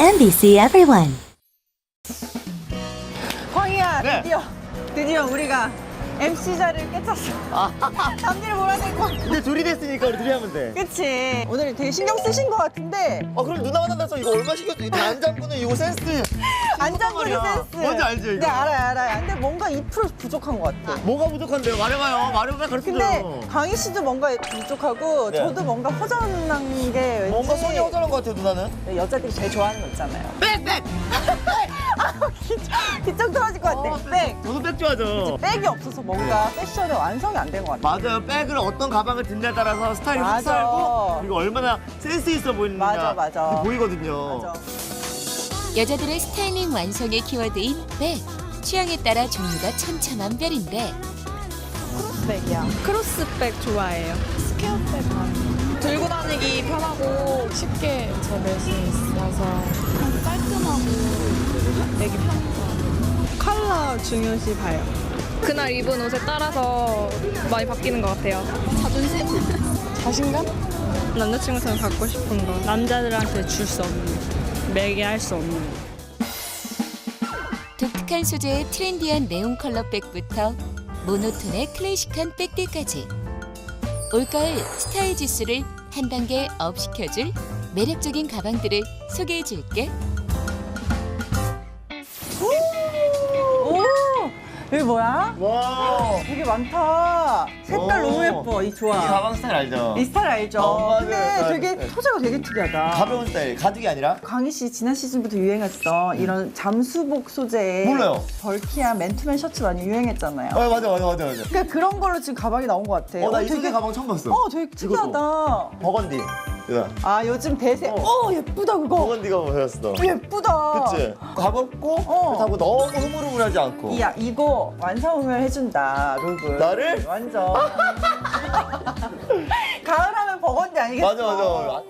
NBC Everyone. 광희야 네. 드디어 드디어 우리가 MC 자리를 깨쳤어. 남들 몰아내고. 근데 둘이 됐으니까 우리 둘이 하면 돼. 그치. 오늘 되게 신경 쓰신 것 같은데 아 그럼 누나 만나서 이거 얼마 신경 써? 이안 잡고는 이거 센스. 말이야. 센스. 뭔지 알죠, 이거? 네 알아요 알아요. 근데 뭔가 2% 부족한 것 같아. 뭐가 부족한데요? 말해봐요. 말해봐 가르쳐줘요. 근데 강희 씨도 뭔가 부족하고 네. 저도 뭔가 허전한 게 왠지 뭔가 손이 허전한 것 같아요 누나는. 여자들이 제일 좋아하는 거 있잖아요. 빽빽. 뒷장 떨어질 것 같아. 백. 저도 빽 좋아하죠. 백이 없어서 뭔가 패션의 완성이 안 된 것 같아. 맞아요. 백을 어떤 가방을 듣냐에 따라서 스타일이 확 맞아. 살고 그리고 얼마나 센스 있어 보이느냐 맞아, 맞아. 보이거든요. 맞아. 여자들의 스타일링 완성의 키워드인 백. 취향에 따라 종류가 천차만별인데 백이야. 크로스백 좋아해요. 스퀘어백. 들고 다니기 편하고 쉽게 접을 수 있어서 깔끔하고 되게 같아요. 컬러 중요시 봐요. 그날 입은 옷에 따라서 많이 바뀌는 것 같아요. 자존심? 자신감? 남자친구처럼 갖고 싶은 거. 남자들한테 줄 수 없는 매개할 수 없는 독특한 소재의 트렌디한 네온 컬러 백부터 모노톤의 클래식한 백들까지 올가을 스타일 지수를 한 단계 업 시켜줄 매력적인 가방들을 소개해줄게. 오! 여기 뭐야? 와. 되게 많다. 색깔 오. 너무 예뻐. 이 좋아. 이 가방 스타일 알죠? 이 스타일 알죠? 어, 맞아요. 근데 맞아요. 되게 네. 소재가 되게 특이하다. 가벼운 스타일. 가죽이 아니라 강희 씨 지난 시즌부터 유행했어. 이런 잠수복 소재의 음. 몰라요. 벌키한 맨투맨 셔츠 많이 유행했잖아요. 어 맞아 맞아 맞아 맞아. 그러니까 그런 걸로 지금 가방이 나온 것 같아. 어나 이 되게- 소재 가방 처음 봤어. 어, 되게 특이하다. 버건디. 누나. 아, 요즘 대세. 어. 어, 예쁘다 그거. 버건디가 보였어. 예쁘다. 그치? 가볍고 어. 그렇다고 너무 흐물흐물하지 않고. 이, 이거 완성을 해준다 룩을. 나를? 완전. 가을하면 버건디 아니겠어? 맞아 맞아.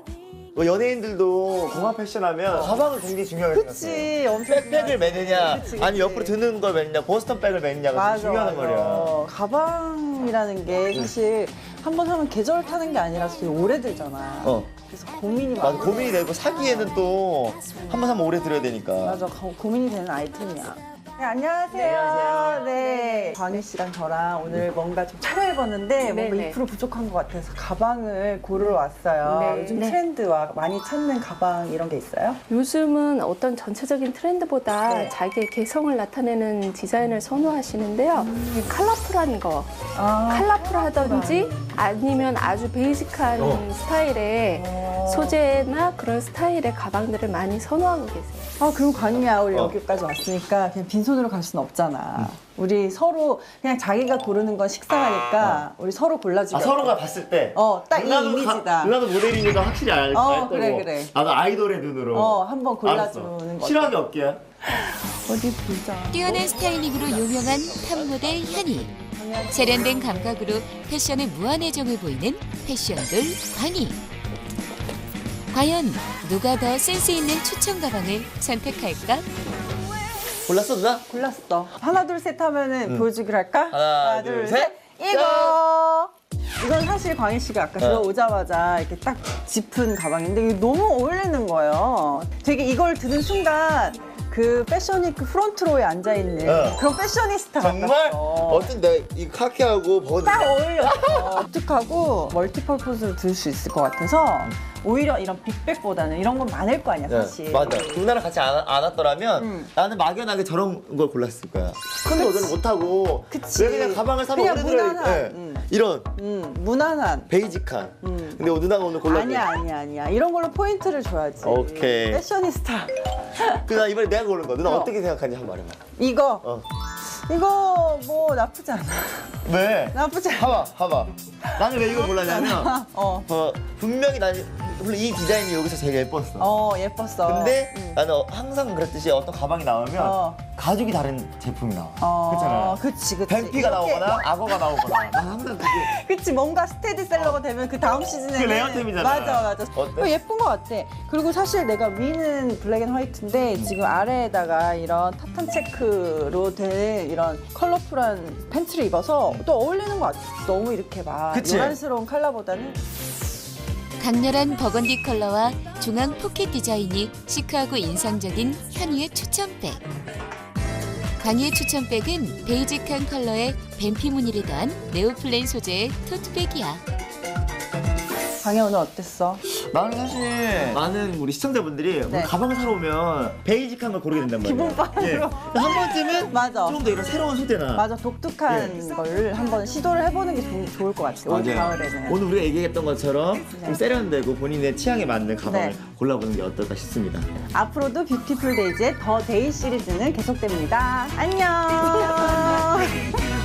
뭐 연예인들도 공항 패션하면 가방을 굉장히 중요하게 생각해. 그치, 엄청 백팩을 매느냐, 그치, 그치. 아니 옆으로 드는 걸 매느냐, 보스턴 백을 매느냐가 맞아, 맞아. 말이야. 가방 이라는 게 사실 한번 사면 계절 타는 게 아니라서 되게 오래 들잖아. 어. 그래서 고민이 맞아, 많아. 고민이 되고 사기에는 또 한번 사면 오래 들어야 되니까. 맞아, 고- 고민이 되는 아이템이야. 네, 안녕하세요. 네, 안녕하세요. 네. 광희 씨랑 저랑 오늘 뭔가 좀 차려입었는데 뭔가 네네. 2% 부족한 것 같아서 가방을 고르러 왔어요. 네. 요즘 네. 트렌드와 많이 찾는 가방 이런 게 있어요? 요즘은 어떤 전체적인 트렌드보다 네. 자기의 개성을 나타내는 디자인을 선호하시는데요. 이 컬러풀한 거, 아, 컬러풀하든지 아니면 아주 베이직한 어. 스타일의 소재나 그런 스타일의 가방들을 많이 선호하고 계세요. 아, 그럼 광희야, 우리 어. 여기까지 왔으니까 그냥 빈손으로 갈 수는 없잖아. 우리 서로 그냥 자기가 고르는 건 식상하니까 우리 서로 골라주자. 아, 서로가 봤을 때. 어, 딱이 누나도 이미지다. 가- 누나도 모델이니까 확실히 알, 어, 알 거고. 그래, 그래. 나도 아이돌의 눈으로. 어, 한번 골라주는 알았어. 거. 싫어하기 없게요. 어디 보자. 뛰어난 스타일링으로 유명한 탑모델 현이. 세련된 감각으로 패션에 무한 애정을 보이는 패션돌 광희. 과연 누가 더 센스 있는 추천 가방을 선택할까? 골랐어, 누나? 골랐어. 하나 둘 셋 하면은 보여주기로 할까? 하나, 둘, 셋. 이거. 이건 사실 광희 씨가 아까 들어오자마자 이렇게 딱 짚은 가방인데 이게 너무 어울리는 거예요. 되게 이걸 드는 순간 그 패션위크 프론트로에 앉아 있는 어. 그런 패셔니스타 정말? 같았어. 어떤 내이 카키하고 버거지. 딱 어울렸어. 독특하고 멀티퍼포즈로 들 수 있을 것 같아서 오히려 이런 빅백보다는 이런 건 많을 거 아니야 사실. 네, 맞아. 누나랑 같이 안, 안 왔더라면 음. 나는 막연하게 저런 걸 골랐을 거야. 큰 도전을 못하고 그치. 왜 그냥 가방을 사면 그냥 들어야 무난한, 돼. 음. 이런 음, 무난한. 베이직한. 음. 근데 누나가 오늘 골랐네. 아니야 아니야 아니야 이런 걸로 포인트를 줘야지 오케이. 패셔니스타 그나 이번에 내가 고른 거. 누나 어. 어. 떻게 생각하는지 한번 말해봐. 이거 어. 이거 뭐 나쁘지 않아 왜? 나쁘지 않아 봐봐, 봐봐. 나는 왜 이걸 골랐냐면 어, 어, 분명히 나는 물론 이 디자인이 여기서 제일 예뻤어. 어 예뻤어 근데 음. 나는 항상 그랬듯이 어떤 가방이 나오면 어. 가죽이 다른 제품이 나와. 어, 그렇잖아. 그치 그치 뱀피가 이렇게- 나오거나 악어가 나오거나. 난 항상 그게 그치 뭔가 스테디셀러가 되면 그 다음 시즌에 그 레어템이잖아. 맞아 맞아 어때? 예쁜 것 같아 그리고 사실 내가 위는 블랙 앤 화이트인데 음. 지금 아래에다가 이런 타탄 체크로 된 이런 컬러풀한 팬츠를 입어서 또 어울리는 것 같아 너무 이렇게 막 그치? 요란스러운 컬러보다는 강렬한 버건디 컬러와 중앙 포켓 디자인이 시크하고 인상적인 현우의 추천백. 강희의 추천백은 베이직한 컬러의 뱀피 무늬를 더한 네오플랜 소재의 토트백이야. 강혜 오늘 어땠어? 나는 사실 많은 우리 시청자분들이 네. 가방 사러 오면 베이직한 걸 고르게 된단 말이에요. 기본빵으로. 예. 한 번쯤은 맞아. 좀 더 이런 새로운 소재나 맞아 독특한 걸 한번 시도를 해보는 게 좋, 좋을 것 같아요. 올 맞아요. 가을에는. 오늘 우리가 얘기했던 것처럼 네. 좀 세련되고 본인의 취향에 맞는 가방을 네. 골라보는 게 어떨까 싶습니다. 앞으로도 뷰티풀 데이즈의 더 데이 시리즈는 계속됩니다. 안녕.